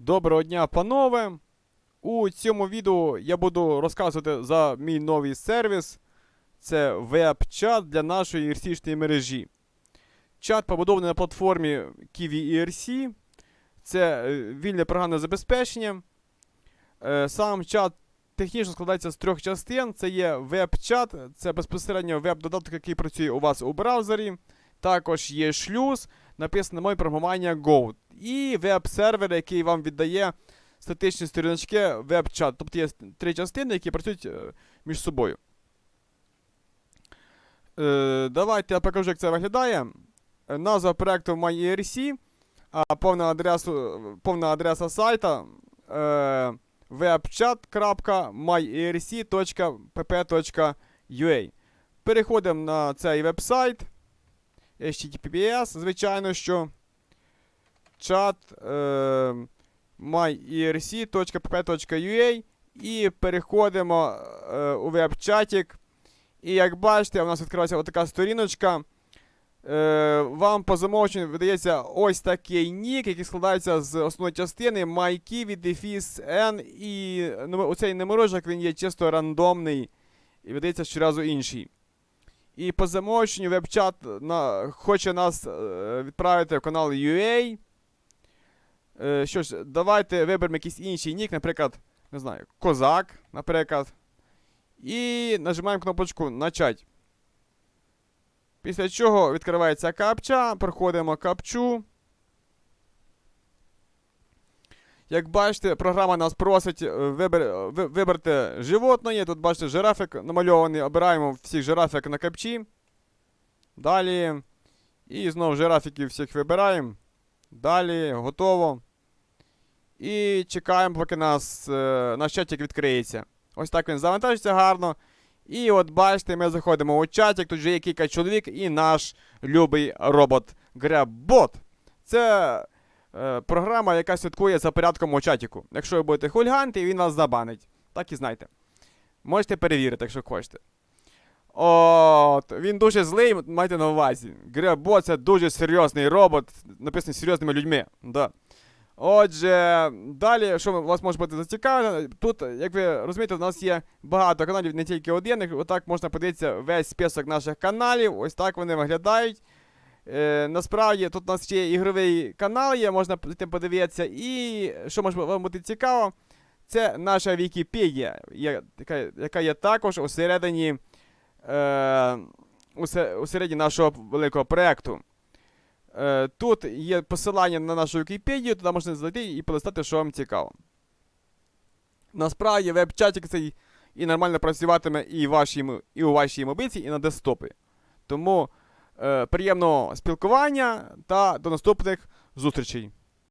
Доброго дня, панове! У цьому відео я буду розказувати за мій новий сервіс. Це веб-чат для нашої ERC-шної мережі. Чат побудований на платформі Kiwi ERC. Це е, вільне програмне забезпечення. Е, Сам чат технічно складається з трьох частин. Це є веб-чат, це безпосередньо веб-додаток, який працює у вас у браузері. Також є шлюз, написане моє програмування Go. І веб-сервер, який вам віддає статичні сторіночки веб-чат. Тобто є три частини, які працюють е, між собою. Е, давайте я покажу, як це виглядає. Е, Назва проекту MyERC, а повна адреса, повна адреса сайта webchat.myerc.pp.ua. Переходимо на цей веб-сайт. HTTPS, звичайно, що чат е, myerc.pp.ua і переходимо е, у веб-чатик. І як бачите, у нас відкривається отака сторіночка. Е, вам по замовченню видається ось такий нік, який складається з основної частини MyKiwi, дефіс N і ну, оцей номерочок він є чисто рандомний і видається щоразу інший. І по замовченню веб-чат на, хоче нас е, відправити в канал UA. Е, що ж, давайте виберемо якийсь інший нік, наприклад, не знаю, Козак, наприклад. І нажимаємо кнопочку Начать. Після чого відкривається капча, проходимо капчу. Як бачите, програма нас просить е, вибер, вибрати животне. Тут бачите, жирафик намальований. Обираємо всіх жирафик на капчі. Далі. І знову жирафіків всіх вибираємо. Далі, готово. І чекаємо, поки нас, е, наш чатик відкриється. Ось так він завантажиться гарно. І от бачите, ми заходимо у чатик, тут вже є кілька чоловік і наш любий робот Греббот. Це е, програма, яка слідкує за порядком у чатіку. Якщо ви будете хульганти, він вас забанить. Так і знайте. Можете перевірити, якщо хочете. От, він дуже злий, майте на увазі. Греббот це дуже серйозний робот, написаний серйозними людьми. Да. Отже, далі, що вас може бути зацікавлено, тут, як ви розумієте, у нас є багато каналів, не тільки один. Отак можна подивитися весь список наших каналів. Ось так вони виглядають. Е, насправді тут у нас ще ігровий канал, є, можна подивитися. І що може вам бути цікаво, це наша Вікіпедія, яка, яка є також усередині, е, усередині нашого великого проєкту. Е, Тут є посилання на нашу Вікіпедію, туди можна зайти і полистати, що вам цікаво. Насправді веб-чатик цей і нормально працюватиме і, вашій, і у вашій мобильці, і на десктопі. Тому приємного спілкування та до наступних зустрічей.